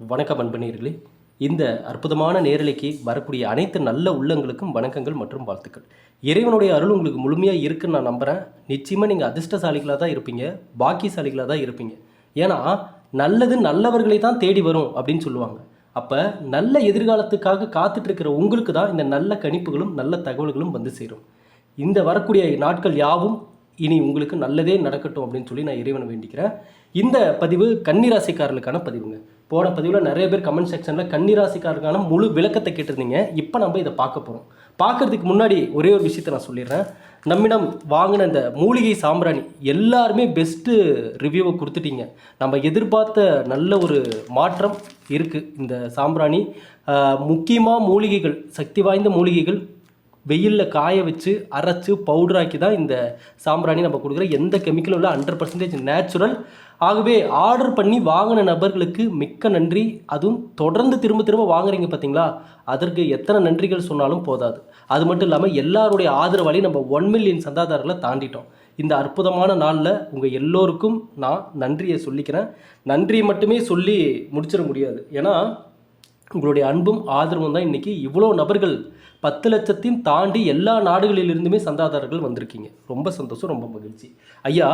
வணக்கம் அன்பனீர்களே இந்த அற்புதமான நேரலைக்கு வரக்கூடிய அனைத்து நல்ல உள்ளங்களுக்கும் வணக்கங்கள் மற்றும் வாழ்த்துக்கள். இறைவனுடைய அருள் உங்களுக்கு முழுமையாக இருக்குன்னு நான் நம்புகிறேன் நிச்சயமாக நீங்கள் அதிர்ஷ்டசாலிகளாக தான் இருப்பீங்க. பாக்கியசாலிகளாக தான் இருப்பீங்க. ஏன்னா நல்லது நல்லவர்களை தான் தேடி வரும் அப்படின்னு சொல்லுவாங்க. அப்போ நல்ல எதிர்காலத்துக்காக காத்துட்ருக்கிற உங்களுக்கு தான் இந்த நல்ல கணிப்புகளும் நல்ல தகவல்களும் வந்து சேரும். இந்த வரக்கூடிய நாட்கள் யாவும் இனி உங்களுக்கு நல்லதே நடக்கட்டும் அப்படின்னு சொல்லி நான் இறைவனை வேண்டிக்கிறேன். இந்த பதிவு கன்னிராசிக்காரர்களுக்கான பதிவுங்க. போன பதிவில் நிறைய பேர் கமெண்ட் செக்ஷனில் கன்னிராசிக்காரருக்கான முழு விளக்கத்தை கேட்டிருந்தீங்க. இப்போ நம்ம இதை பார்க்க போகிறோம் பார்க்கறதுக்கு முன்னாடி ஒரே ஒரு விஷயத்தை நான் சொல்லிடுறேன். நம்மிடம் வாங்கின இந்த மூலிகை சாம்பிராணி எல்லாருமே பெஸ்ட்டு ரிவ்யூவை கொடுத்துட்டீங்க. நம்ம எதிர்பார்த்த நல்ல ஒரு மாற்றம் இருக்குது இந்த சாம்பிராணி. முக்கியமாக மூலிகைகள் சக்தி வாய்ந்த மூலிகைகள் வெயிலில் காய வச்சு அரைச்சு பவுடராக்கி தான் இந்த சாம்பிராணி நம்ம கொடுக்குற எந்த கெமிக்கலும் இல்லை ஹண்ட்ரட் பர்சன்டேஜ் நேச்சுரல் ஆகவே ஆர்டர் பண்ணி வாங்கின நபர்களுக்கு மிக்க நன்றி. அதுவும் தொடர்ந்து திரும்ப திரும்ப வாங்குறீங்க பார்த்தீங்களா அதற்கு எத்தனை நன்றிகள் சொன்னாலும் போதாது. அது மட்டும் இல்லாமல் எல்லாருடைய ஆதரவாலையும் நம்ம ஒன் மில்லியன் சந்தாதாரர்களை தாண்டிட்டோம். இந்த அற்புதமான நாளில் உங்கள் எல்லோருக்கும் நான் நன்றியை சொல்லிக்கிறேன். நன்றியை மட்டுமே சொல்லி முடிச்சிட முடியாது. ஏன்னா உங்களுடைய அன்பும் ஆதரவும் தான் இன்றைக்கி இவ்வளோ நபர்கள் பத்து லட்சத்தையும் தாண்டி எல்லா நாடுகளிலிருந்துமே சந்தாதாரர்கள் வந்திருக்கீங்க. ரொம்ப சந்தோஷம் ரொம்ப மகிழ்ச்சி. ஐயா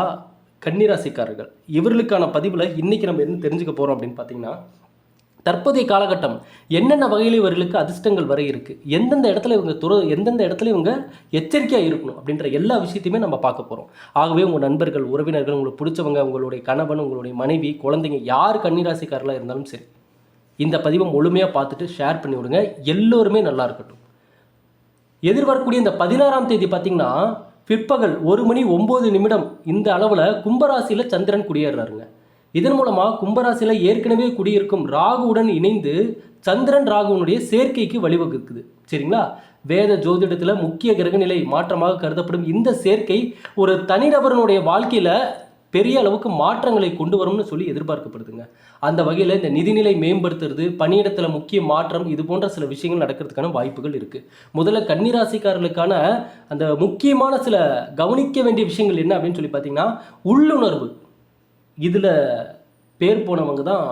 கன்னிராசிக்காரர்கள். இவர்களுக்கான பதிவில் இன்றைக்கி நம்ம என்ன தெரிஞ்சுக்க போகிறோம் அப்படின்னு பார்த்தீங்கன்னா தற்போதைய காலகட்டம் என்னென்ன வகையில் இவர்களுக்கு அதிர்ஷ்டங்கள் வரை இருக்குது எந்தெந்த இடத்துல இவங்க துற எந்தெந்த இடத்துல இவங்க எச்சரிக்கையாக இருக்கணும் அப்படின்ற எல்லா விஷயத்தையுமே நம்ம பார்க்க போகிறோம் ஆகவே உங்கள் நண்பர்கள் உறவினர்கள் உங்களுக்கு பிடிச்சவங்க உங்களுடைய கணவன் உங்களுடைய மனைவி குழந்தைங்க யார் கன்னிராசிக்காரர்களாக இருந்தாலும் சரி இந்த பதிவை முழுமையாக பார்த்துட்டு ஷேர் பண்ணி விடுங்க. எல்லோருமே நல்லா இருக்கட்டும். எதிர்வரக்கூடிய இந்த பதினாறாம் தேதி பார்த்தீங்கன்னா பிற்பகல் ஒரு மணி ஒம்பது நிமிடம் இந்த அளவில் கும்பராசியில் சந்திரன் குடியேறாருங்க இதன் மூலமாக கும்பராசியில் ஏற்கனவே குடியிருக்கும் ராகுவுடன் இணைந்து சந்திரன் ராகுவனுடைய சேர்க்கைக்கு வழிவகுக்குது. சரிங்களா? வேத ஜோதிடத்தில் முக்கிய கிரகநிலை மாற்றமாக கருதப்படும் இந்த சேர்க்கை ஒரு தனிநபரனுடைய வாழ்க்கையில் பெரிய அளவுக்கு மாற்றங்களை கொண்டு வரும்னு சொல்லி எதிர்பார்க்கப்படுதுங்க. அந்த வகையில் இந்த நிதிநிலை மேம்படுத்துறது பணியிடத்தில் முக்கிய மாற்றம் இது போன்ற சில விஷயங்கள் நடக்கிறதுக்கான வாய்ப்புகள் இருக்குது முதல்ல கன்னிராசிக்காரர்களுக்கான அந்த முக்கியமான சில கவனிக்க வேண்டிய விஷயங்கள் என்ன அப்படின்னு சொல்லி பார்த்தீங்கன்னா உள்ளுணர்வு. இதில் பேர் போனவங்க தான்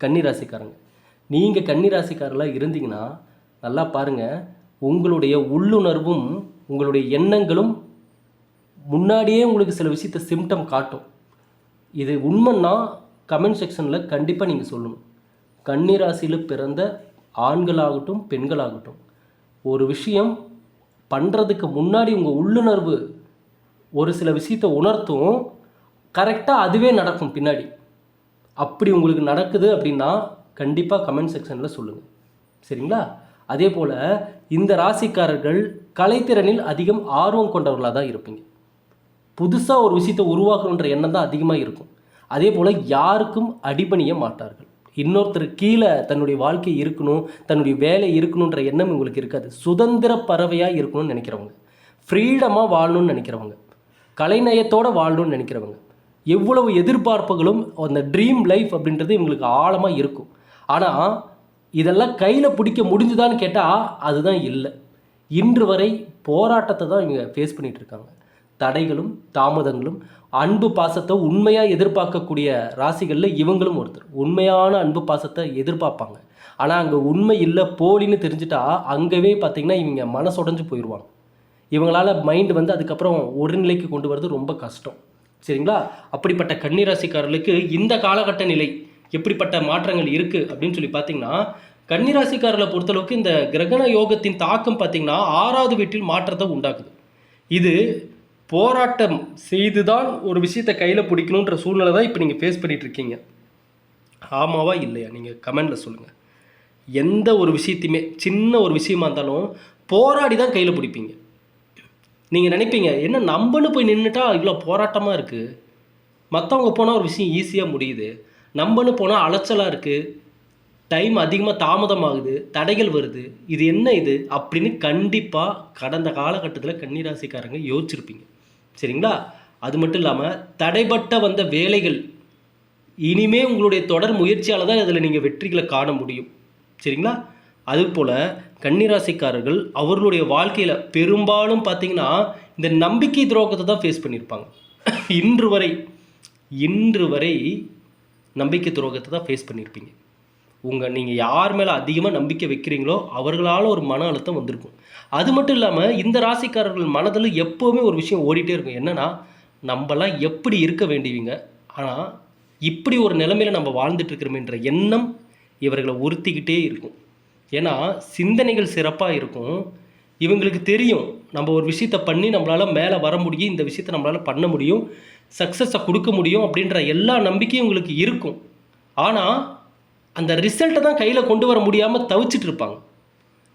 கன்னிராசிக்காரங்க. நீங்கள் கன்னிராசிக்காரர்களாக இருந்தீங்கன்னா நல்லா பாருங்கள் உங்களுடைய உள்ளுணர்வும் உங்களுடைய எண்ணங்களும் முன்னாடியே உங்களுக்கு சில விஷயத்த சிம்டம் காட்டும். இது உண்மைன்னா கமெண்ட் செக்ஷனில் கண்டிப்பாக நீங்கள் சொல்லணும். கன்னிராசியில் பிறந்த ஆண்களாகட்டும் பெண்களாகட்டும் ஒரு விஷயம் பண்ணுறதுக்கு முன்னாடி உங்கள் உள்ளுணர்வு ஒரு சில விஷயத்தை உணர்த்தும் கரெக்டாக அதுவே நடக்கும் பின்னாடி. அப்படி உங்களுக்கு நடக்குது அப்படின்னா கண்டிப்பாக கமெண்ட் செக்ஷனில் சொல்லுங்கள் சரிங்களா? அதே போல் இந்த ராசிக்காரர்கள் கலைத்திறனில் அதிகம் ஆர்வம் கொண்டவர்களாக தான் இருப்பீங்க. புதுசாக ஒரு விஷயத்தை உருவாக்கணுன்ற எண்ணம் தான் அதிகமாக இருக்கும். அதே போல் யாருக்கும் அடிபணிய மாட்டார்கள். இன்னொருத்தர் கீழே தன்னுடைய வாழ்க்கை இருக்கணும் தன்னுடைய வேலை இருக்கணுன்ற எண்ணம் உங்களுக்கு இருக்காது. சுதந்திர பறவையாக இருக்கணும்னு நினைக்கிறவங்க. ஃப்ரீடமாக வாழணும்னு நினைக்கிறவங்க. கலைநயத்தோடு வாழணும்னு நினைக்கிறவங்க. எவ்வளவு எதிர்பார்ப்புகளும் அந்த ட்ரீம் லைஃப் அப்படின்றது இவங்களுக்கு ஆழமாக இருக்கும். ஆனால் இதெல்லாம் கையில் பிடிக்க முடிஞ்சுதான்னு கேட்டால் அதுதான் இல்லை. இன்று வரை போராட்டத்தை தான் இவங்க ஃபேஸ் பண்ணிகிட்டு இருக்காங்க. தடைகளும் தாமதங்களும் அன்பு பாசத்தை உண்மையாக எதிர்பார்க்கக்கூடிய ராசிகளில் இவங்களும் ஒருத்தர். உண்மையான அன்பு பாசத்தை எதிர்பார்ப்பாங்க. ஆனால் அங்கே உண்மை இல்லை போலின்னு தெரிஞ்சுட்டா அங்கேவே பார்த்தீங்கன்னா இவங்க மனசுடைஞ்சு போயிடுவாங்க இவங்களால மைண்டு வந்து அதுக்கப்புறம் ஒரு நிலைக்கு கொண்டு வரது ரொம்ப கஷ்டம். சரிங்களா? அப்படிப்பட்ட கன்னிராசிக்காரர்களுக்கு இந்த காலகட்ட நிலை எப்படிப்பட்ட மாற்றங்கள் இருக்குது அப்படின்னு சொல்லி பார்த்தீங்கன்னா கன்னிராசிக்காரர்களை பொறுத்தளவுக்கு இந்த கிரகண யோகத்தின் தாக்கம் பார்த்திங்கன்னா ஆறாவது வீட்டில் மாற்றத்தை உண்டாக்குது. இது போராட்டம் செய்து தான் ஒரு விஷயத்தை கையில் பிடிக்கணுன்ற சூழ்நிலை தான் இப்போ நீங்கள் ஃபேஸ் பண்ணிகிட்ருக்கீங்க இருக்கீங்க. ஆமாவா இல்லையா? நீங்கள் கமெண்டில் சொல்லுங்கள் எந்த ஒரு விஷயத்தையுமே சின்ன ஒரு விஷயமா இருந்தாலும் போராடி தான் கையில் பிடிப்பீங்க. நீங்கள் நினைப்பீங்க என்ன நம்பன்னு போய் நின்றுட்டா இவ்வளோ போராட்டமாக இருக்குது மற்றவங்க போனால் ஒரு விஷயம் ஈஸியாக முடியுது. நம்பன்னு போனால் அலைச்சலாக இருக்குது டைம் அதிகமாக தாமதமாகுது. தடைகள் வருது. இது என்ன இது? அப்படின்னு கண்டிப்பாக கடந்த காலகட்டத்தில் கன்னிராசிக்காரங்க யோசிச்சிருப்பீங்க. சரிங்களா? அது மட்டும் இல்லாமல் தடைப்பட்ட வந்த வேலைகள் இனிமே உங்களுடைய தொடர் முயற்சியால் தான் அதில் நீங்கள் வெற்றிகளை காண முடியும். சரிங்களா? அதுபோல் கன்னிராசிக்காரர்கள் அவர்களுடைய வாழ்க்கையில் பெரும்பாலும் பார்த்தீங்கன்னா இந்த நம்பிக்கை துரோகத்தை தான் ஃபேஸ் பண்ணியிருப்பாங்க இன்று வரை இன்று வரை நம்பிக்கை துரோகத்தை தான் ஃபேஸ் பண்ணியிருப்பீங்க உங்கள் நீங்கள் யார் மேலே அதிகமாக நம்பிக்கை வைக்கிறீங்களோ அவர்களால் ஒரு மன அழுத்தம் வந்திருக்கும். அது மட்டும் இல்லாமல் இந்த ராசிக்காரர்கள் மனதில் எப்போவுமே ஒரு விஷயம் ஓடிட்டே இருக்கும். என்னென்னா நம்மலாம் எப்படி இருக்க வேண்டியவங்க? ஆனால் இப்படி ஒரு நிலைமையில் நம்ம வாழ்ந்துட்டுருக்கிறோமேன்ற எண்ணம் இவர்களை உறுத்திக்கிட்டே இருக்கும். ஏன்னா சிந்தனைகள் சிறப்பாக இருக்கும். இவங்களுக்கு தெரியும் நம்ம ஒரு விஷயத்த பண்ணி நம்மளால் மேலே வர முடியும் இந்த விஷயத்த நம்மளால் பண்ண முடியும் சக்ஸஸை கொடுக்க முடியும் அப்படின்ற எல்லா நம்பிக்கையும் உங்களுக்கு இருக்கும். ஆனால் அந்த ரிசல்ட்டை தான் கையில் கொண்டு வர முடியாமல் தவிச்சிட்டு இருப்பாங்க.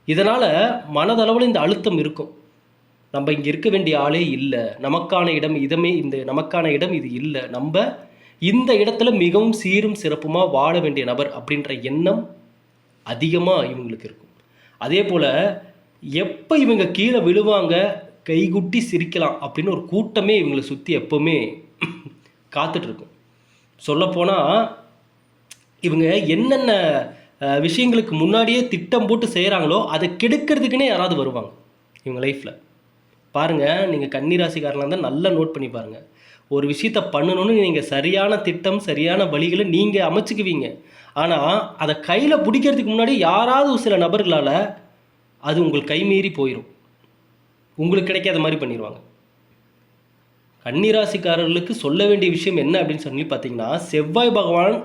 இதனால் மனதளவில் இந்த அழுத்தம் இருக்கும். நம்ம இங்கே இருக்க வேண்டிய ஆளே இல்லை. நமக்கான இடம் இதமே இந்த நமக்கான இடம் இது இல்லை. நம்ம இந்த இடத்துல மிகவும் சீரும் சிறப்புமாக வாழ வேண்டிய நபர் அப்படின்ற எண்ணம் அதிகமாக இவங்களுக்கு இருக்கும். அதே போல் எப்போ இவங்க கீழே விழுவாங்க கைகுட்டி சிரிக்கலாம் அப்படின்னு ஒரு கூட்டமே இவங்களை சுற்றி எப்போவுமே காத்துட்ருக்கும் சொல்லப்போனால் இவங்க என்னென்ன விஷயங்களுக்கு முன்னாடியே திட்டம் போட்டு செய்கிறாங்களோ அதை கெடுக்கிறதுக்குன்னே யாராவது வருவாங்க இவங்க லைஃப்பில் பாருங்கள் நீங்கள் கன்னிராசிக்காரலாம் தான் நல்லா நோட் பண்ணி பாருங்கள் ஒரு விஷயத்த பண்ணணும்னு நீங்கள் சரியான திட்டம் சரியான வழிகளை நீங்கள் அமைச்சுக்குவீங்க. ஆனால் அதை கையில் பிடிக்கிறதுக்கு முன்னாடி யாராவது ஒரு சில நபர்களால் அது உங்கள் கைமீறி போயிடும் உங்களுக்கு கிடைக்காத மாதிரி பண்ணிடுவாங்க கன்னிராசிக்காரர்களுக்கு சொல்ல வேண்டிய விஷயம் என்ன அப்படின்னு சொல்லி பார்த்தீங்கன்னா செவ்வாய் பகவான்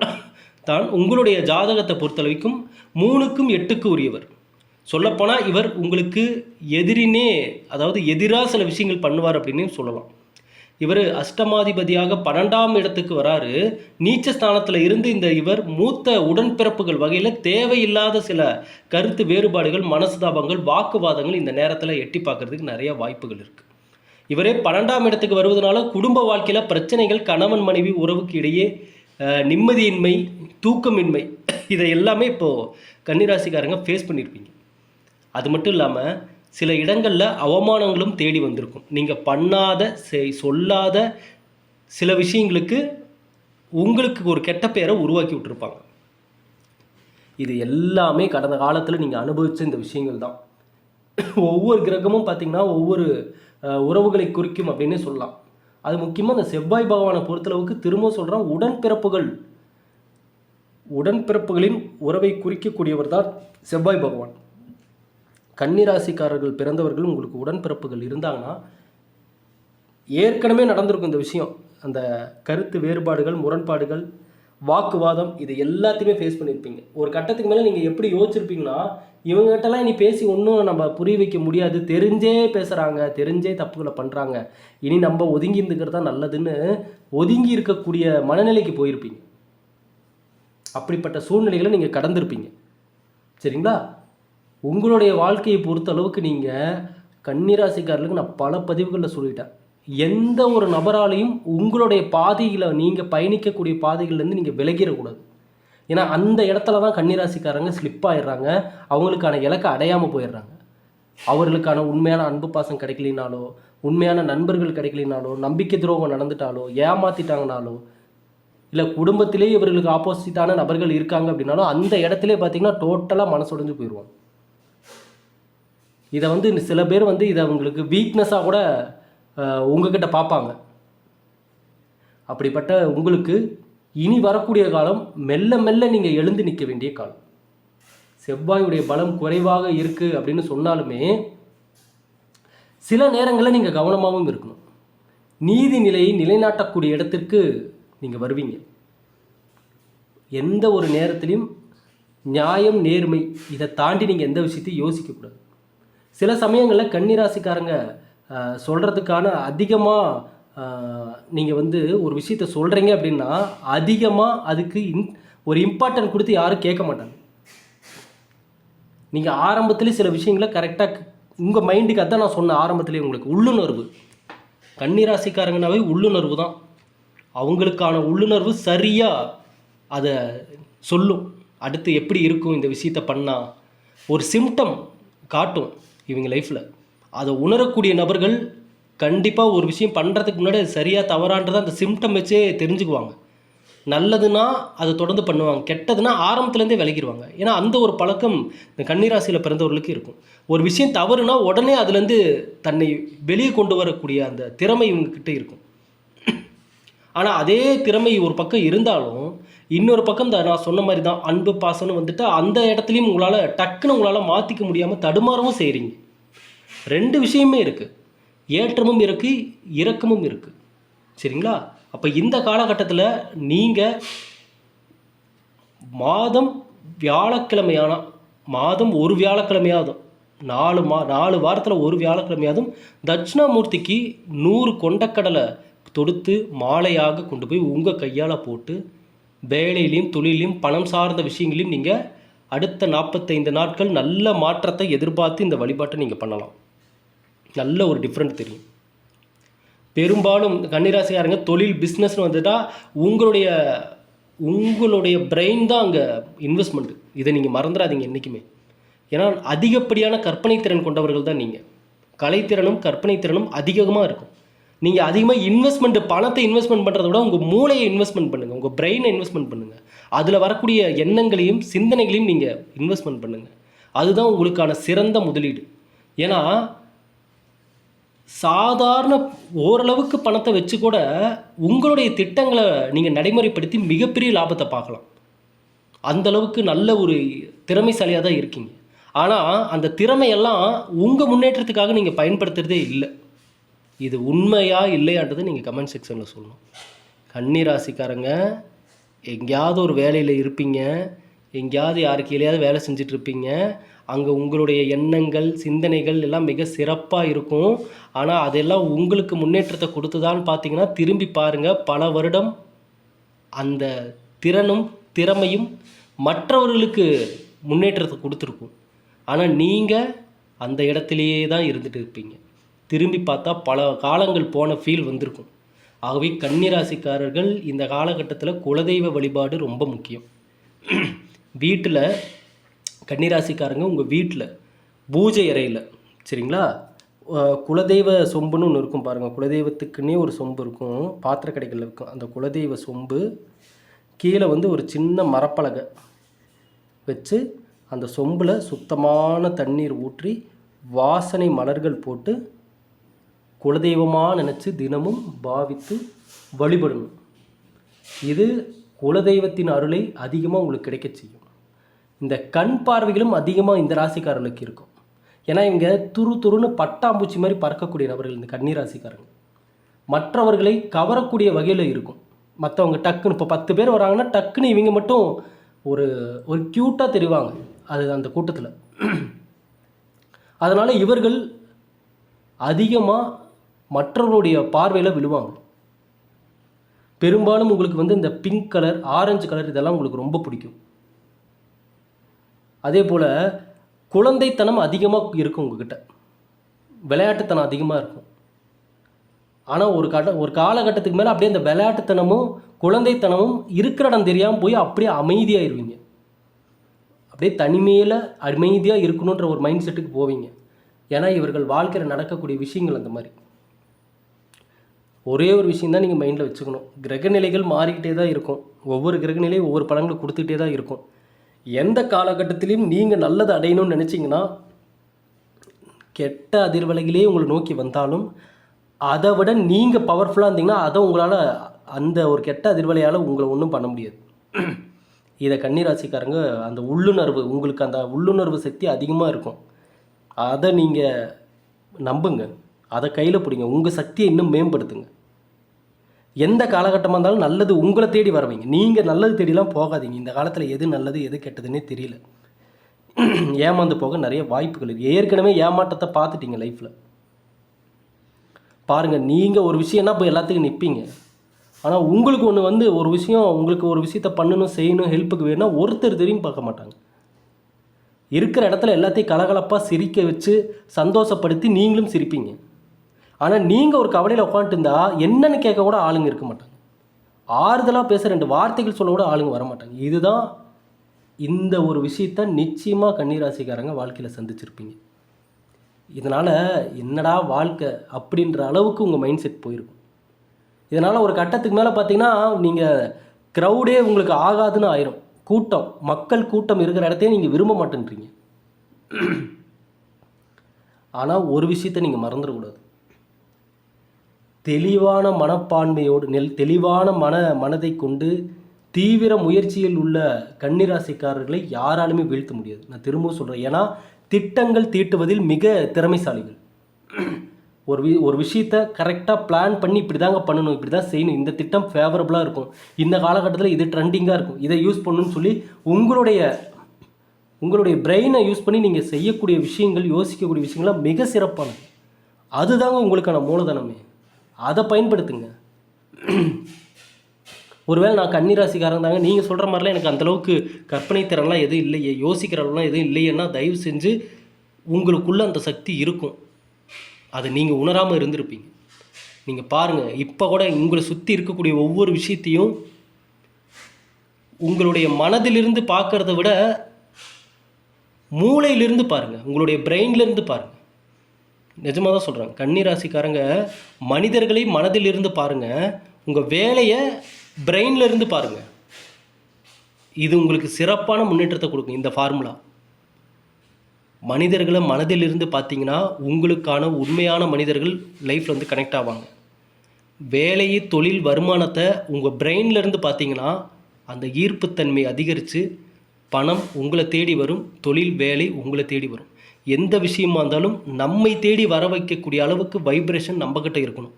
தான் உங்களுடைய ஜாதகத்தை பொறுத்தளவுக்கும் மூணுக்கும் எட்டுக்கு உரியவர். சொல்லப்போனால் இவர் உங்களுக்கு எதிரினே அதாவது எதிராக சில விஷயங்கள் பண்ணுவார் அப்படின்னு சொல்லலாம். இவர் அஷ்டமாதிபதியாக பன்னெண்டாம் இடத்துக்கு வராரு. நீச்ச ஸ்தானத்தில் இருந்து இந்த இவர் மூத்த உடன்பிறப்புகள் வகையில் தேவையில்லாத சில கருத்து வேறுபாடுகள் மனஸ்தாபங்கள் வாக்குவாதங்கள் இந்த நேரத்தில் எட்டி பார்க்கறதுக்கு நிறைய வாய்ப்புகள் இருக்குது இவரே பன்னெண்டாம் இடத்துக்கு வருவதனால குடும்ப வாழ்க்கையில் பிரச்சனைகள் கணவன் மனைவி உறவுக்கு இடையே நிம்மதியின்மை தூக்கமின்மை இதை எல்லாமே இப்போது கன்னிராசிக்காரங்க ஃபேஸ் பண்ணியிருப்பீங்க அது மட்டும் இல்லாமல் சில இடங்களில் அவமானங்களும் தேடி வந்திருக்கும். நீங்கள் பண்ணாத செய் சொல்லாத சில விஷயங்களுக்கு உங்களுக்கு ஒரு கெட்ட பேரை உருவாக்கி விட்டுருப்பாங்க. இது எல்லாமே கடந்த காலத்தில் நீங்கள் அனுபவித்த இந்த விஷயங்கள் தான். ஒவ்வொரு கிரகமும் பார்த்திங்கன்னா ஒவ்வொரு உறவுகளை குறிக்கும் அப்படின்னே சொல்லலாம். அது முக்கியமாக அந்த செவ்வாய் பகவானை பொறுத்தளவுக்கு திரும்ப சொல்கிறோம் உடன்பிறப்புகள். உடன்பிறப்புகளின் உறவை குறிக்கக்கூடியவர் தான் செவ்வாய் பகவான். கன்னிராசிக்காரர்கள் பிறந்தவர்கள் உங்களுக்கு உடன்பிறப்புகள் இருந்தாங்கன்னா ஏற்கனவே நடந்திருக்கும் இந்த விஷயம். அந்த கருத்து வேறுபாடுகள் முரண்பாடுகள் வாக்குவாதம் இது எல்லாத்தையுமே ஃபேஸ் பண்ணியிருப்பீங்க ஒரு கட்டத்துக்கு மேலே நீங்கள் எப்படி யோசிச்சிருப்பீங்கன்னா இவங்ககிட்டலாம் இனி பேசி ஒன்றும் நம்ம புரிய வைக்க முடியாது. தெரிஞ்சே பேசுகிறாங்க தெரிஞ்சே தப்புகளை பண்ணுறாங்க இனி நம்ம ஒதுங்கி இருந்துக்கிறது தான் நல்லதுன்னு ஒதுங்கி இருக்கக்கூடிய மனநிலைக்கு போயிருப்பீங்க. அப்படிப்பட்ட சூழ்நிலைகளை நீங்கள் கடந்திருப்பீங்க. சரிங்களா? உங்களுடைய வாழ்க்கையை பொறுத்த அளவுக்கு நீங்கள் கன்னிராசிக்காரர்களுக்கு நான் பல பதிவுகளில் சொல்லிட்டேன். எந்த ஒரு நபராலையும் உங்களுடைய பாதையில் நீங்கள் பயணிக்கக்கூடிய பாதைகள்லேருந்து நீங்கள் விலகிடக்கூடாது. ஏன்னா அந்த இடத்துல தான் கன்னிராசிக்காரங்க ஸ்லிப் ஆயிடுறாங்க. அவங்களுக்கான இலக்கை அடையாமல் போயிடுறாங்க. அவர்களுக்கான உண்மையான அன்பு பாசம் கிடைக்கலினாலோ உண்மையான நண்பர்கள் கிடைக்கலினாலோ நம்பிக்கை துரோகம் நடந்துட்டாலோ ஏமாத்திட்டாங்கனாலோ இல்லை குடும்பத்திலே இவர்களுக்கு ஆப்போசிட்டான நபர்கள் இருக்காங்க அப்படின்னாலும் அந்த இடத்துல பார்த்தீங்கன்னா டோட்டலாக மனசுடைஞ்சு போயிடுவாங்க. இதை வந்து சில பேர் வந்து இதை அவங்களுக்கு வீக்னஸாக கூட உங்ககிட்ட பார்ப்பாங்க. அப்படிப்பட்ட உங்களுக்கு இனி வரக்கூடிய காலம் மெல்ல மெல்ல நீங்கள் எழுந்து நிற்க வேண்டிய காலம். செவ்வாயுடைய பலம் குறைவாக இருக்குது அப்படின்னு சொன்னாலுமே சில நேரங்களில் நீங்கள் கவனமாகவும் இருக்கணும். நீதி நிலையை நிலைநாட்டக்கூடிய இடத்திற்கு நீங்கள் வருவீங்க. எந்த ஒரு நேரத்திலையும் நியாயம் நேர்மை இதை தாண்டி நீங்கள் எந்த விஷயத்தையும் யோசிக்கக்கூடாது. சில சமயங்களில் கன்னிராசிக்காரங்க சொல்கிறதுக்கான அதிகமாக நீங்கள் வந்து ஒரு விஷயத்த சொல்கிறீங்க அப்படின்னா அதிகமாக அதுக்கு இன் ஒரு இம்பார்ட்டன்ட் கொடுத்து யாரும் கேட்க மாட்டாங்க. நீங்கள் ஆரம்பத்துலேயே சில விஷயங்களை கரெக்டாக உங்கள் மைண்டுக்கு அதான் நான் சொன்னேன் ஆரம்பத்துலேயே உங்களுக்கு உள்ளுணர்வு. கன்னிராசிக்காரங்கனாவே உள்ளுணர்வு தான். அவங்களுக்கான உள்ளுணர்வு சரியாக அதை சொல்லும். அடுத்து எப்படி இருக்கும் இந்த விஷயத்த பண்ணால் ஒரு சிம்டம் காட்டும் இவங்க லைஃப்பில் அதை உணரக்கூடிய நபர்கள் கண்டிப்பாக ஒரு விஷயம் பண்ணுறதுக்கு முன்னாடி அது சரியாக தவறான்றதை அந்த சிம்டம் வச்சே தெரிஞ்சுக்குவாங்க. நல்லதுன்னா அதை தொடர்ந்து பண்ணுவாங்க. கெட்டதுன்னா ஆரம்பத்துலேருந்தே விலகிடுவாங்க ஏன்னா அந்த ஒரு பழக்கம் இந்த கன்னிராசியில் பிறந்தவர்களுக்கு இருக்கும். ஒரு விஷயம் தவறுனா உடனே அதுலேருந்து தன்னை வெளியே கொண்டு வரக்கூடிய அந்த திறமை இவங்கக்கிட்ட இருக்கும். ஆனால் அதே திறமை ஒரு பக்கம் இருந்தாலும் இன்னொரு பக்கம் இந்த நான் சொன்ன மாதிரி தான் அன்பு பாசனம் வந்துட்டு அந்த இடத்துலையும் உங்களால் டக்குன்னு உங்களால் மாற்றிக்க முடியாமல் தடுமாறவும் செய்கிறீங்க ரெண்டு விஷயமே இருக்குது ஏற்றமும் இருக்குது இறக்கமும் இருக்குது சரிங்களா? அப்போ இந்த காலகட்டத்தில் நீங்கள் மாதம் வியாழக்கிழமையானா மாதம் ஒரு வியாழக்கிழமையாதும் நாலு மா நாலு வாரத்தில் ஒரு வியாழக்கிழமையாதும் தட்சிணாமூர்த்திக்கு நூறு கொண்டக்கடலை தொடுத்து மாலையாக கொண்டு போய் உங்கள் கையால் போட்டு வேலையிலையும் தொழிலையும் பணம் சார்ந்த விஷயங்களையும் நீங்கள் அடுத்த நாற்பத்தைந்து நாட்கள் நல்ல மாற்றத்தை எதிர்பார்த்து இந்த வழிபாட்டை நீங்கள் பண்ணலாம். நல்ல ஒரு டிஃப்ரெண்ட் தெரியும். பெரும்பாலும் கன்னிராசிக்காரங்க தொழில் பிஸ்னஸ்னு வந்துட்டால் உங்களுடைய உங்களுடைய பிரெயின் தான் அங்கே இன்வெஸ்ட்மெண்ட் இதை நீங்கள் மறந்துடாதீங்க என்றைக்குமே ஏன்னா அதிகப்படியான கற்பனை திறன் கொண்டவர்கள் தான் நீங்கள் கலைத்திறனும் கற்பனை திறனும் அதிகமாக இருக்கும். நீங்கள் அதிகமாக இன்வெஸ்ட்மெண்ட் பணத்தை இன்வெஸ்ட்மெண்ட் பண்ணுறத விட உங்கள் மூளையை இன்வெஸ்ட்மெண்ட் பண்ணுங்கள் உங்கள் பிரெயினை இன்வெஸ்ட்மெண்ட் பண்ணுங்கள் அதில் வரக்கூடிய எண்ணங்களையும் சிந்தனைகளையும் நீங்கள் இன்வெஸ்ட்மெண்ட் பண்ணுங்கள் அதுதான் உங்களுக்கான சிறந்த முதலீடு. ஏன்னா சாதாரண ஓரளவுக்கு பணத்தை வச்சு கூட உங்களுடைய திட்டங்களை நீங்கள் நடைமுறைப்படுத்தி மிகப்பெரிய லாபத்தை பார்க்கலாம். அந்த அளவுக்கு நல்ல ஒரு திறமைசாலியாக தான் இருக்கீங்க. ஆனால் அந்த திறமையெல்லாம் உங்கள் முன்னேற்றத்துக்காக நீங்கள் பயன்படுத்துகிறதே இல்லை. இது உண்மையா இல்லையான்றதை நீங்கள் கமெண்ட் செக்ஷனில் சொல்லணும். கன்னி ராசிக்காரங்க எங்கேயாவது ஒரு வேலையில் இருப்பீங்க. எங்கேயாவது யாருக்கு இல்லையாவது வேலை செஞ்சிட்ருப்பீங்க அங்கே உங்களுடைய எண்ணங்கள் சிந்தனைகள் எல்லாம் மிக சிறப்பாக இருக்கும். ஆனால் அதெல்லாம் உங்களுக்கு முன்னேற்றத்தை கொடுத்ததான்னு பார்த்தீங்கன்னா திரும்பி பாருங்கள் பல வருடம் அந்த திறனும் திறமையும் மற்றவர்களுக்கு முன்னேற்றத்தை கொடுத்துருக்கும். ஆனால் நீங்கள் அந்த இடத்துலையே தான் இருந்துட்டு இருப்பீங்க. திரும்பி பார்த்தா பல காலங்கள் போன ஃபீல் வந்திருக்கும். ஆகவே கன்னிராசிக்காரர்கள் இந்த காலகட்டத்தில் குலதெய்வ வழிபாடு ரொம்ப முக்கியம். வீட்டில் கன்னிராசிக்காரங்க உங்கள் வீட்டில் பூஜை அறையில் சரிங்களா? குலதெய்வ சொம்புன்னு ஒன்று இருக்கும் பாருங்கள் குலதெய்வத்துக்குன்னே ஒரு சொம்பு இருக்கும். பாத்திர கடைகளில் இருக்கும் அந்த குலதெய்வ சொம்பு கீழே வந்து ஒரு சின்ன மரப்பலகை வச்சு அந்த சொம்பில் சுத்தமான தண்ணீர் ஊற்றி வாசனை மலர்கள் போட்டு குலதெய்வமாக நினச்சி தினமும் பாவித்து வழிபடணும். இது குலதெய்வத்தின் அருளை அதிகமாக உங்களுக்கு கிடைக்க செய்யும். இந்த கண் பார்வைகளும் அதிகமாக இந்த ராசிக்காரர்களுக்கு இருக்கும். ஏன்னா இவங்க துரு துருன்னு பட்டாம்பூச்சி மாதிரி பறக்கக்கூடிய நபர்கள் இந்த கன்னி ராசிக்காரங்க மற்றவர்களை கவரக்கூடிய வகையில் இருக்கும். மற்றவங்க டக்குன்னு இப்போ பத்து பேர் வராங்கன்னா டக்குன்னு இவங்க மட்டும் ஒரு ஒரு க்யூட்டாக தெரிவாங்க. அது அந்த கூட்டத்தில். அதனால் இவர்கள் அதிகமாக மற்றவர்களுடைய பார்வையில் விழுவாங்க. பெரும்பாலும் உங்களுக்கு வந்து இந்த பிங்க் கலர் ஆரஞ்சு கலர் இதெல்லாம் உங்களுக்கு ரொம்ப பிடிக்கும். அதே போல் குழந்தைத்தனம் அதிகமாக இருக்கும் உங்ககிட்ட. விளையாட்டுத்தனம் அதிகமாக இருக்கும். ஆனால் ஒரு கட்ட ஒரு காலகட்டத்துக்கு மேலே அப்படியே அந்த விளையாட்டுத்தனமும் குழந்தைத்தனமும் இருக்கிற இடம் தெரியாமல் போய் அப்படியே அமைதியாயிருவீங்க. அப்படியே தனிமையில் அமைதியாக இருக்கணுன்ற ஒரு மைண்ட் செட்டுக்கு போவீங்க. ஏன்னா இவர்கள் வாழ்க்கையில் நடக்கக்கூடிய விஷயங்கள் அந்த மாதிரி. ஒரே ஒரு விஷயம் தான் நீங்கள் மைண்டில் வச்சுக்கணும். கிரகநிலைகள் மாறிக்கிட்டே தான் இருக்கும். ஒவ்வொரு கிரகநிலையும் ஒவ்வொரு பலன்களை கொடுத்துக்கிட்டே தான் இருக்கும். எந்த காலகட்டத்திலையும் நீங்கள் நல்லது அடையணும்னு நினச்சிங்கன்னா கெட்ட அதிர்வலைகளே உங்களை நோக்கி வந்தாலும் அதை விட நீங்கள் பவர்ஃபுல்லாக இருந்தீங்கன்னா அதை உங்களால் அந்த ஒரு கெட்ட அதிர்வலையால் உங்களை ஒன்றும் பண்ண முடியாது. இதை கன்னிராசிக்காரங்க அந்த உள்ளுணர்வு உங்களுக்கு அந்த உள்ளுணர்வு சக்தி அதிகமாக இருக்கும். அதை நீங்கள் நம்புங்க. அதை கையில் பிடிங்க. உங்கள் சக்தியை இன்னும் மேம்படுத்துங்க. எந்த காலகட்டமாக இருந்தாலும் நல்லது உங்களை தேடி வரவைங்க. நீங்கள் நல்லது தேடிலாம் போகாதீங்க. இந்த காலத்தில் எது நல்லது எது கெட்டதுன்னே தெரியல. ஏமாந்து போக நிறைய வாய்ப்புகள் இருக்குது ஏற்கனவே ஏமாற்றத்தை பார்த்துட்டீங்க லைஃப்பில் பாருங்கள் நீங்கள் ஒரு விஷயம்னா போய் எல்லாத்துக்கும் நிற்பீங்க ஆனால் உங்களுக்கு ஒன்று வந்து ஒரு விஷயம் உங்களுக்கு ஒரு விஷயத்த பண்ணணும் செய்யணும் ஹெல்ப்புக்கு வேணும்னா ஒருத்தர் தெரியும் பார்க்க மாட்டாங்க. இருக்கிற இடத்துல எல்லாத்தையும் கலகலப்பாக சிரிக்க வச்சு சந்தோஷப்படுத்தி நீங்களும் சிரிப்பீங்க. ஆனால் நீங்கள் ஒரு கவலையில் உட்காந்துட்டு என்னென்னு என்னன்னு கேட்க கூட ஆளுங்க இருக்க மாட்டாங்க. ஆறுதலாக பேச ரெண்டு வார்த்தைகள் சொல்ல கூட ஆளுங்க வர மாட்டாங்க. இதுதான் இந்த ஒரு விஷயத்த நிச்சயமாக கன்னிராசிக்காரங்க வாழ்க்கையில் சந்திச்சிருப்பீங்க. இதனால் என்னடா வாழ்க்கை அப்படின்ற அளவுக்கு உங்கள் மைண்ட் செட் போயிருக்கும். இதனால் ஒரு கட்டத்துக்கு மேலே பார்த்தீங்கன்னா நீங்கள் க்ரௌடே உங்களுக்கு ஆகாதுன்னு ஆயிரும். கூட்டம் மக்கள் கூட்டம் இருக்கிற இடத்தையே நீங்கள் விரும்ப மாட்டேன்றீங்க. ஆனால் ஒரு விஷயத்தை நீங்கள் மறந்துடக்கூடாது. தெளிவான மனப்பான்மையோடு நெல் தெளிவான மன மனதை கொண்டு தீவிர முயற்சியில் உள்ள கன்னிராசிக்காரர்களை யாராலுமே வீழ்த்த முடியாது. நான் திரும்பவும் சொல்கிறேன் ஏன்னா திட்டங்கள் தீட்டுவதில் மிக திறமைசாலிகள். ஒரு வி ஒரு விஷயத்த கரெக்டாக பிளான் பண்ணி இப்படி தாங்க பண்ணணும். இப்படி தான் செய்யணும். இந்த திட்டம் ஃபேவரபுளாக இருக்கும். இந்த காலகட்டத்தில் இது ட்ரெண்டிங்காக இருக்கும். இதை யூஸ் பண்ணணும்னு சொல்லி உங்களுடைய உங்களுடைய பிரெயினை யூஸ் பண்ணி நீங்கள் செய்யக்கூடிய விஷயங்கள் யோசிக்கக்கூடிய விஷயங்கள்லாம் மிக சிறப்பானது. அதுதாங்க உங்களுக்கான மூலதனமே. அதை பயன்படுத்துங்க. ஒருவேளை நான் கன்னிராசிக்காரன் தாங்க நீங்கள் சொல்கிற மாதிரிலாம் எனக்கு அந்தளவுக்கு கற்பனை திறன்லாம் எதுவும் இல்லையே யோசிக்கிற அளவுலாம் எதுவும் இல்லையேன்னா தயவு செஞ்சு உங்களுக்குள்ளே அந்த சக்தி இருக்கும். அதை நீங்கள் உணராமல் இருந்திருப்பீங்க. நீங்கள் பாருங்கள் இப்போ கூட உங்களை சுற்றி இருக்கக்கூடிய ஒவ்வொரு விஷயத்தையும் உங்களுடைய மனதிலிருந்து பார்க்குறத விட மூளையிலிருந்து பாருங்கள் உங்களுடைய பிரெயின்லேருந்து பாருங்கள் நிஜமாக தான் சொல்கிறேன் கன்னிராசிக்காரங்க மனிதர்களை மனதிலிருந்து பாருங்கள் உங்கள் வேலையை பிரெயினில் இருந்து பாருங்கள் இது உங்களுக்கு சிறப்பான முன்னேற்றத்தை கொடுக்கும் இந்த ஃபார்முலா மனிதர்களை மனதில் இருந்து பார்த்தீங்கன்னா உங்களுக்கான உண்மையான மனிதர்கள் லைஃப்பில் வந்து கனெக்ட் ஆவாங்க. வேலையை தொழில் வருமானத்தை உங்கள் பிரெயின்லேருந்து பார்த்தீங்கன்னா அந்த ஈர்ப்புத்தன்மை அதிகரித்து பணம் உங்களை தேடி வரும் தொழில் வேலை உங்களை தேடி வரும். எந்த விஷயமா இருந்தாலும் நம்மை தேடி வர வைக்கக்கூடிய அளவுக்கு வைப்ரேஷன் நம்மக்கிட்ட இருக்கணும்.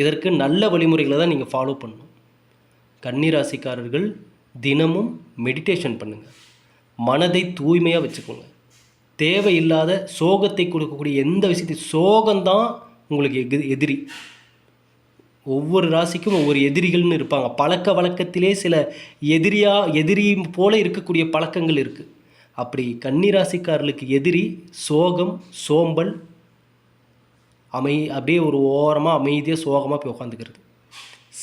இதற்கு நல்ல வழிமுறைகளை தான் நீங்கள் ஃபாலோ பண்ணணும். கன்னிராசிக்காரர்கள் தினமும் மெடிடேஷன் பண்ணுங்கள் மனதை தூய்மையாக வச்சுக்கோங்க. தேவையில்லாத சோகத்தை கொடுக்கக்கூடிய எந்த விஷயத்தையும் சோகம்தான் உங்களுக்கு எகு எதிரி. ஒவ்வொரு ராசிக்கும் ஒவ்வொரு எதிரிகள்னு இருப்பாங்க. பழக்க வழக்கத்திலே சில எதிரியாக எதிரி போல இருக்கக்கூடிய பழக்கங்கள் இருக்குது அப்படி கன்னிராசிக்காரர்களுக்கு எதிரி சோகம் சோம்பல் அமை அப்படியே ஒரு ஓரமாக அமைதியாக சோகமாக போய் உட்காந்துக்கிறது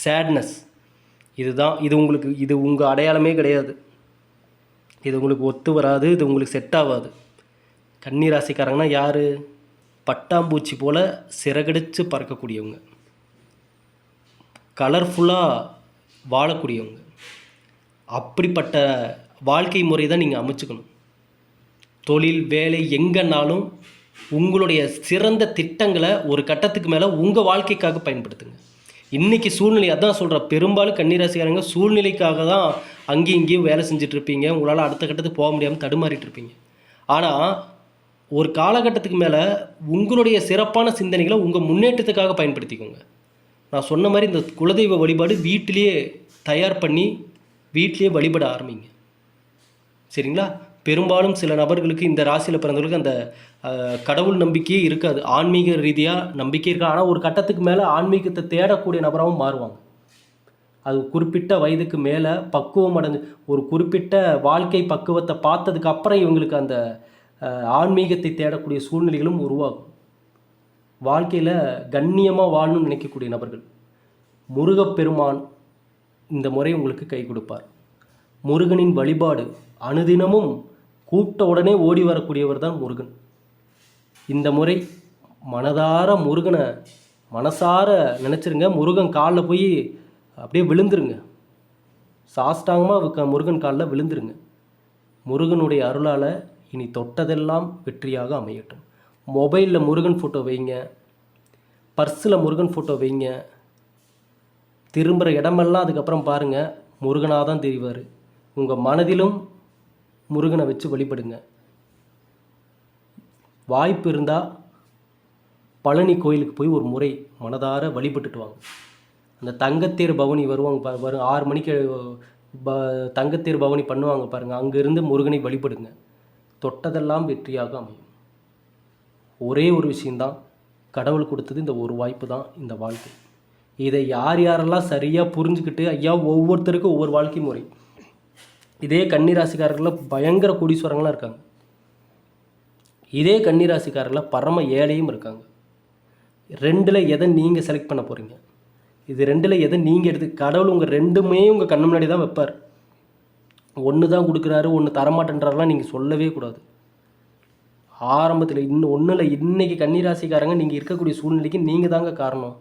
சேட்னஸ் இதுதான் இது உங்களுக்கு இது உங்கள் அடையாளமே கிடையாது. இது உங்களுக்கு ஒத்து வராது இது உங்களுக்கு செட் ஆகாது. கன்னிராசிக்காரங்கன்னா யார்? பட்டாம்பூச்சி போல் சிறகடிச்சு பறக்கக்கூடியவங்க. கலர்ஃபுல்லாக வாழக்கூடியவங்க. அப்படிப்பட்ட வாழ்க்கை முறை தான் நீங்கள் அமைச்சுக்கணும். தொழில் வேலை எங்கேனாலும் உங்களுடைய சிறந்த திட்டங்களை ஒரு கட்டத்துக்கு மேலே உங்கள் வாழ்க்கைக்காக பயன்படுத்துங்க. இன்றைக்கி சூழ்நிலை அதான் சொல்கிறேன் பெரும்பாலும் கன்னிராசிக்காரங்க சூழ்நிலைக்காக தான் அங்கேயும் இங்கேயும் வேலை செஞ்சிட்ருப்பீங்க உங்களால் அடுத்த கட்டத்துக்கு போக முடியாமல் தடுமாறிட்டு இருப்பீங்க. ஆனால் ஒரு காலகட்டத்துக்கு மேலே உங்களுடைய சிறப்பான சிந்தனைகளை உங்கள் முன்னேற்றத்துக்காக பயன்படுத்திக்கோங்க. நான் சொன்ன மாதிரி இந்த குலதெய்வ வழிபாடு வீட்டிலேயே தயார் பண்ணி வீட்டிலேயே வழிபட ஆரம்பிங்க. சரிங்களா? பெரும்பாலும் சில நபர்களுக்கு இந்த ராசியில் பிறந்தவர்களுக்கு அந்த கடவுள் நம்பிக்கையே இருக்காது. ஆன்மீக ரீதியாக நம்பிக்கை இருக்கா ஆனால் ஒரு கட்டத்துக்கு மேலே ஆன்மீகத்தை தேடக்கூடிய நபராகவும் மாறுவாங்க. அது குறிப்பிட்ட வயதுக்கு மேலே பக்குவம் அடைஞ்சு ஒரு குறிப்பிட்ட வாழ்க்கை பக்குவத்தை பார்த்ததுக்கு அப்புறம் இவங்களுக்கு அந்த ஆன்மீகத்தை தேடக்கூடிய சூழ்நிலைகளும் உருவாகும். வாழ்க்கையில் கண்ணியமாக வாழணும்னு நினைக்கக்கூடிய நபர்கள். முருகப்பெருமான் இந்த முறை உங்களுக்கு கை கொடுப்பார். முருகனின் வழிபாடு அனுதினமும் கூப்பிட்ட உடனே ஓடி வரக்கூடியவர் தான் முருகன். இந்த முறை மனதார முருகனை மனசார நினச்சிருங்க. முருகன் காலில் போய் அப்படியே விழுந்துருங்க. சாஷ்டாங்கமாக முருகன் காலில் விழுந்துருங்க. முருகனுடைய அருளால் இனி தொட்டதெல்லாம் வெற்றியாக அமையட்டும். மொபைலில் முருகன் ஃபோட்டோ வைங்க. பர்ஸில் முருகன் ஃபோட்டோ வைங்க. திரும்புகிற இடமெல்லாம் அதுக்கப்புறம் பாருங்கள் முருகனாக தான் தெரிவார். உங்கள் மனதிலும் முருகனை வச்சு வழிபடுங்க. வாய்ப்பு இருந்தால் பழனி கோயிலுக்கு போய் ஒரு முறை மனதார வழிபட்டுட்டு வாங்க. அந்த தங்கத்தேர் பவனி வருவாங்க பா வரும் ஆறு மணிக்கு ப தங்கத்தேர் பவனி பண்ணுவாங்க பாருங்கள் அங்கேருந்து முருகனை வழிபடுங்க. தொட்டதெல்லாம் வெற்றியாக அமையும். ஒரே ஒரு விஷயந்தான் கடவுள் கொடுத்தது இந்த ஒரு வாய்ப்பு தான் இந்த வாழ்க்கை. இதை யார் யாரெல்லாம் சரியாக புரிஞ்சுக்கிட்டு ஐயா ஒவ்வொருத்தருக்கும் ஒவ்வொரு வாழ்க்கை முறை. இதே கன்னிராசிக்காரர்களில் பயங்கர கோடீஸ்வரங்களாம் இருக்காங்க. இதே கன்னிராசிக்காரர்களில் பரம ஏழையும் இருக்காங்க. ரெண்டில் எதை நீங்கள் செலக்ட் பண்ண போகிறீங்க இது ரெண்டில் எதை நீங்கள் எடுத்து கடவுள் உங்கள் ரெண்டுமே உங்கள் கண்ணு முன்னாடி தான் வைப்பார். ஒன்று தான் கொடுக்குறாரு ஒன்று தரமாட்டேன்றாரெலாம் நீங்கள் சொல்லவே கூடாது. ஆரம்பத்தில் இன்னும் ஒன்றும் இல்லை இன்றைக்கி கன்னிராசிக்காரங்க நீங்கள் இருக்கக்கூடிய சூழ்நிலைக்கு நீங்கள் தாங்க காரணம்.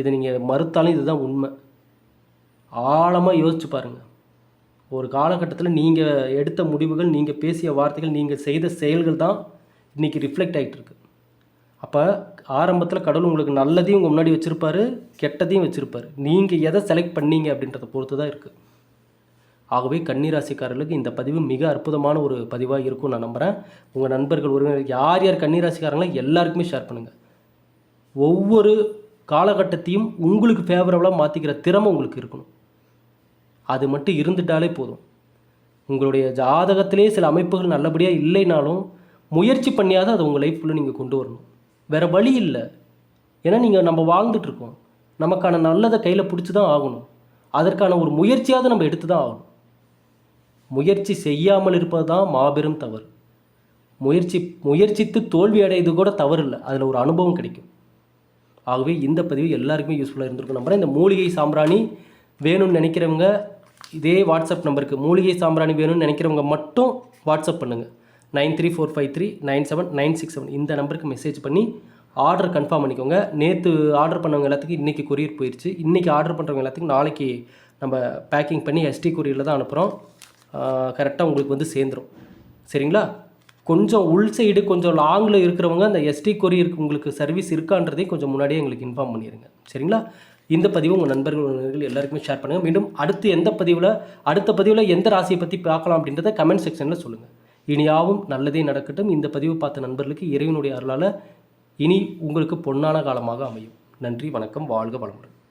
இதை நீங்கள் மறுத்தாலும் இதுதான் உண்மை. ஆழமாக யோசிச்சு பாருங்கள் ஒரு காலகட்டத்தில் நீங்கள் எடுத்த முடிவுகள் நீங்கள் பேசிய வார்த்தைகள் நீங்கள் செய்த செயல்கள் தான் இன்றைக்கி ரிஃப்ளெக்ட் ஆகிட்டு இருக்கு. அப்போ ஆரம்பத்தில் கடவுள் உங்களுக்கு நல்லதையும் உங்கள் முன்னாடி வச்சுருப்பாரு கெட்டதையும் வச்சுருப்பாரு. நீங்கள் எதை செலக்ட் பண்ணீங்க அப்படின்றத பொறுத்து தான் இருக்குது ஆகவே கன்னிராசிக்காரர்களுக்கு இந்த பதிவு மிக அற்புதமான ஒரு பதிவாக இருக்கும் நான் நம்புகிறேன் உங்கள் நண்பர்கள் உறவினர்கள் யார் யார் கன்னிராசிக்காரங்களும் எல்லாருக்குமே ஷேர் பண்ணுங்கள் ஒவ்வொரு காலகட்டத்தையும் உங்களுக்கு ஃபேவரபுளாக மாற்றிக்கிற திறமை உங்களுக்கு இருக்கணும். அது மட்டும் இருந்துட்டாலே போதும். உங்களுடைய ஜாதகத்திலே சில அமைப்புகள் நல்லபடியாக இல்லைனாலும் முயற்சி பண்ணியாவது அதை உங்கள் லைஃப்பில் நீங்கள் கொண்டு வரணும். வேறு வழி இல்லை. ஏன்னா நீங்கள் நம்ம வாழ்ந்துட்டுருக்கோம் நமக்கான நல்லதை கையில் பிடிச்சி தான் ஆகணும். அதற்கான ஒரு முயற்சியாவது நம்ம எடுத்து தான் ஆகணும். முயற்சி செய்யாமல் இருப்பது தான் மாபெரும் தவறு. முயற்சி முயற்சித்து தோல்வி அடையது கூட தவறு இல்லை. அதில் ஒரு அனுபவம் கிடைக்கும். ஆகவே இந்த பதிவு எல்லாருக்குமே யூஸ்ஃபுல்லாக இருந்திருக்கும். நம்புறேன் இந்த மூலிகை சாம்பிராணி வேணும்னு நினைக்கிறவங்க இதே வாட்ஸ்அப் நம்பருக்கு மூலிகை சாம்பிராணி வேணும்னு நினைக்கிறவங்க மட்டும் வாட்ஸ்அப் பண்ணுங்கள் nine three four five three nine seven nine six seven. இந்த நம்பருக்கு மெசேஜ் பண்ணி ஆர்டர் கன்ஃபார்ம் பண்ணிக்கோங்க. நேற்று ஆர்டர் பண்ணவங்க எல்லாத்துக்கும் இன்றைக்கி கொரியர் போயிடுச்சு இன்றைக்கி ஆர்டர் பண்ணுறவங்க எல்லாத்துக்கும் நாளைக்கு நம்ம பேக்கிங் பண்ணி எஸ்டி கொரியரில் தான் அனுப்புகிறோம் கரெக்டாக உங்களுக்கு வந்து சேர்ந்துரும். சரிங்களா? கொஞ்சம் உள் சைடு கொஞ்சம் லாங்கில் இருக்கிறவங்க அந்த எஸ்டி கொரியருக்கு உங்களுக்கு சர்வீஸ் இருக்கான்றதையும் கொஞ்சம் முன்னாடியே எங்களுக்கு இன்ஃபார்ம் பண்ணிடுங்க சரிங்களா? இந்த பதிவு உங்கள் நண்பர்கள் உறவினர்கள் எல்லாருக்குமே ஷேர் பண்ணுங்கள் மீண்டும் அடுத்து எந்த பதிவில் அடுத்த பதிவில் எந்த ராசியை பற்றி பார்க்கலாம் அப்படின்றத கமெண்ட் செக்ஷனில் சொல்லுங்கள் இனியாவும் நல்லதே நடக்கட்டும். இந்த பதிவு பார்த்த நண்பர்களுக்கு இறைவனுடைய அருளால் இனி உங்களுக்கு பொன்னான காலமாக அமையும். நன்றி வணக்கம் வாழ்க வளமுடன்.